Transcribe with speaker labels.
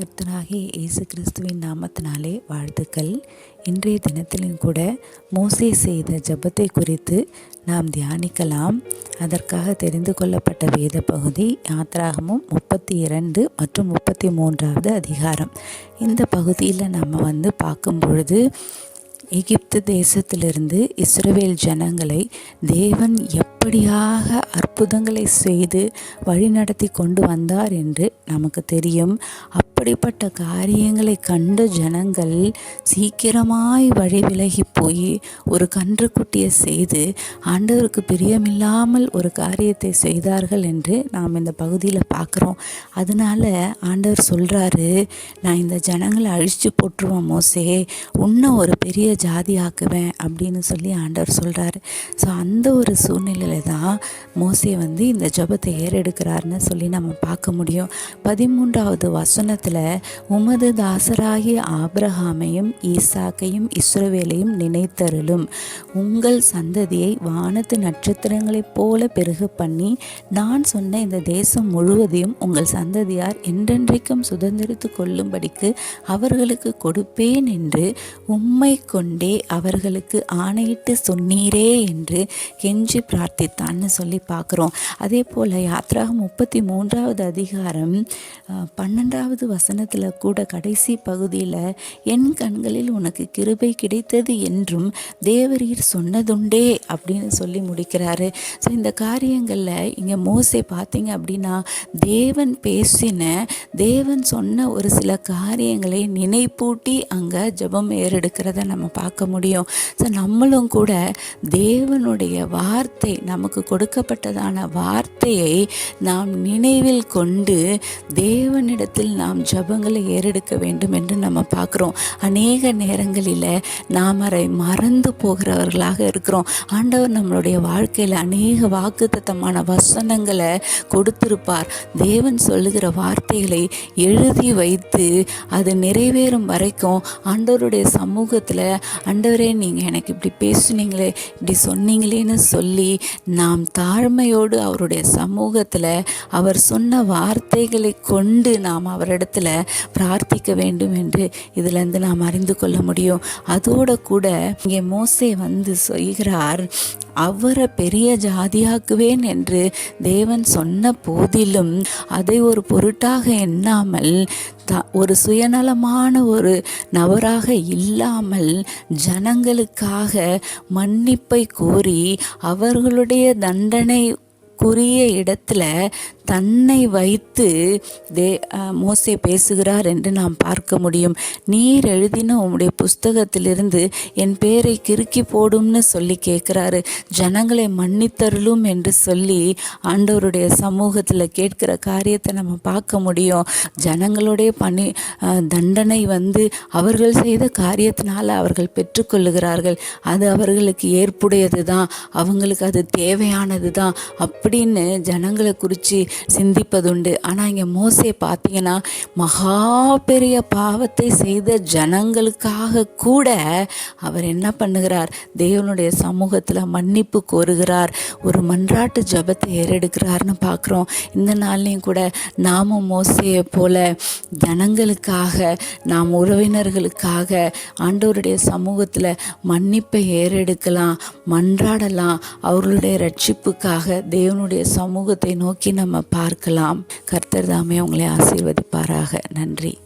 Speaker 1: கர்த்தனாகிய இயேசு கிறிஸ்துவின் நாமத்தினாலே வாழ்த்துக்கள். இன்றைய தினத்திலும் கூட மோசே செய்த ஜெபத்தை குறித்து நாம் தியானிக்கலாம். அதற்காக தெரிந்து கொள்ளப்பட்ட வேத பகுதி யாத்ராகமும் முப்பத்தி இரண்டு மற்றும் முப்பத்தி மூன்றாவது அதிகாரம். இந்த பகுதியில் நம்ம வந்து பார்க்கும் பொழுது எகிப்து தேசத்திலிருந்து இஸ்ரவேல் ஜனங்களை தேவன் எப்படியாக அற்புதங்களை செய்து வழிநடத்தி கொண்டு வந்தார் என்று நமக்கு தெரியும். அப்படிப்பட்ட காரியங்களை கண்ட ஜனங்கள் சீக்கிரமாய் வழி விலகி போய் ஒரு கன்றுக்குட்டியை செய்து ஆண்டவருக்கு பிரியமில்லாமல் ஒரு காரியத்தை செய்தார்கள் என்று நாம் இந்த பகுதியில் பார்க்குறோம். அதனால ஆண்டவர் சொல்கிறாரு நான் இந்த ஜனங்களை அழிச்சு போட்டுருவேன் மோசே. இன்னும் ஒரு பெரிய ஜாதி ஆக்குவேன் அப்படின்னு சொல்லி ஆண்டவர் சொல்கிறாரு ஸோ அந்த ஒரு சூழ்நிலையில் தான் மோசே வந்து இந்த ஜபத்தை ஏறெடுக்கிறாருன்னு சொல்லி நம்ம பார்க்க முடியும். பதிமூன்றாவது வசனத்தில் உமது தாசராகிய ஆப்ரஹாமையும் ஈசாக்கையும் இஸ்ரவேலையும் நினைத்தருளும். உங்கள் சந்ததியை வானத்து நட்சத்திரங்களைப் போல பெருகு பண்ணி நான் சொன்ன இந்த தேசம் முழுவதையும் உங்கள் சந்ததியார் என்றென்றைக்கும் சுதந்திரித்து கொள்ளும்படிக்கு அவர்களுக்கு கொடுப்பேன் என்று உம்மை கொண்டு அவர்களுக்கு ஆணையிட்டு சொன்னீரே என்று கெஞ்சி பிரார்த்தித்தான்னு சொல்லி பார்க்குறோம். அதே போல் யாத்ராக முப்பத்தி மூன்றாவது அதிகாரம் பன்னெண்டாவது வசனத்தில் கூட கடைசி பகுதியில் என் கண்களில் உனக்கு கிருபை கிடைத்தது என்றும் தேவரீர் சொன்னதுண்டே அப்படின்னு சொல்லி முடிக்கிறாரு. ஸோ இந்த காரியங்களில் இங்கே மோசை பார்த்தீங்க அப்படின்னா தேவன் பேசின தேவன் சொன்ன ஒரு சில காரியங்களை நினைப்பூட்டி அங்கே ஜபம் ஏறெடுக்கிறத நம்ம பார்க்க முடியும். ஸோ நம்மளும் கூட தேவனுடைய வார்த்தை நமக்கு கொடுக்கப்பட்டதான வார்த்தையை நாம் நினைவில் கொண்டு தேவனிடத்தில் நாம் ஜபங்களை ஏறெடுக்க வேண்டும் என்று நம்ம பார்க்குறோம். அநேக நேரங்களில் நாம் அதை மறந்து போகிறவர்களாக இருக்கிறோம். ஆண்டவர் நம்மளுடைய வாழ்க்கையில் அநேக வாக்குத்தத்தமான வசனங்களை கொடுத்திருப்பார். தேவன் சொல்லுகிற வார்த்தைகளை எழுதி வைத்து அது நிறைவேறும் வரைக்கும் ஆண்டவருடைய சமூகத்தில் அண்டவரே நீங்கள் எனக்கு இப்படி பேசுனீங்களே இப்படி சொன்னீங்களேன்னு சொல்லி நாம் தாழ்மையோடு அவருடைய சமூகத்தில் அவர் சொன்ன வார்த்தைகளை கொண்டு நாம் அவரிடத்துல பிரார்த்திக்க வேண்டும் என்று இதிலேருந்து நாம் அறிந்து கொள்ள முடியும். அதோட கூட இங்கே மோசே வந்து சொல்கிறார் அவரை பெரிய ஜாதியாக்குவேன் என்று தேவன் சொன்ன போதிலும் அதை ஒரு பொருட்டாக எண்ணாமல் த ஒரு சுயநலமான ஒரு நபராக இல்லாமல் ஜனங்களுக்காக மன்னிப்பை கோரி அவர்களுடைய தண்டனை குறிய இடத்துல தன்னை வைத்து தே மோசே பேசுகிறார் என்று நாம் பார்க்க முடியும். நீர் எழுதின உம்முடைய புஸ்தகத்திலிருந்து என் பேரை கிறுக்கி போடும்னு சொல்லி கேட்குறாரு. ஜனங்களை மன்னித்தருளும் என்று சொல்லி ஆண்டவருடைய சமூகத்தில் கேட்கிற காரியத்தை நம்ம பார்க்க முடியும். ஜனங்களுடைய பணி தண்டனை வந்து அவர்கள் செய்த காரியத்தினால் அவர்கள் பெற்றுக்கொள்ளுகிறார்கள். அது அவர்களுக்கு ஏற்புடையது தான் அவங்களுக்கு அது தேவையானது தான் அப்படின்னு ஜனங்களை குறித்து சிந்திப்பதுண்டு. ஆனால் இங்கே மோசையை பார்த்தீங்கன்னா மகா பெரிய பாவத்தை செய்த ஜனங்களுக்காக கூட அவர் என்ன பண்ணுகிறார்? தேவனுடைய சமூகத்தில் மன்னிப்பு கோருகிறார். ஒரு மன்றாட்டு ஜபத்தை ஏறெடுக்கிறார்னு பார்க்குறோம் இந்த நாள்லையும் கூட நாமும் மோசையை போல ஜனங்களுக்காக நாம் உறவினர்களுக்காக ஆண்டவருடைய சமூகத்தில் மன்னிப்பை ஏறெடுக்கலாம் மன்றாடலாம் அவர்களுடைய ரட்சிப்புக்காக தேவனுடைய சமூகத்தை நோக்கி நம்ம பார்க்கலாம். கர்த்தர் தாமே உங்களை ஆசீர்வதிப்பாராக. நன்றி.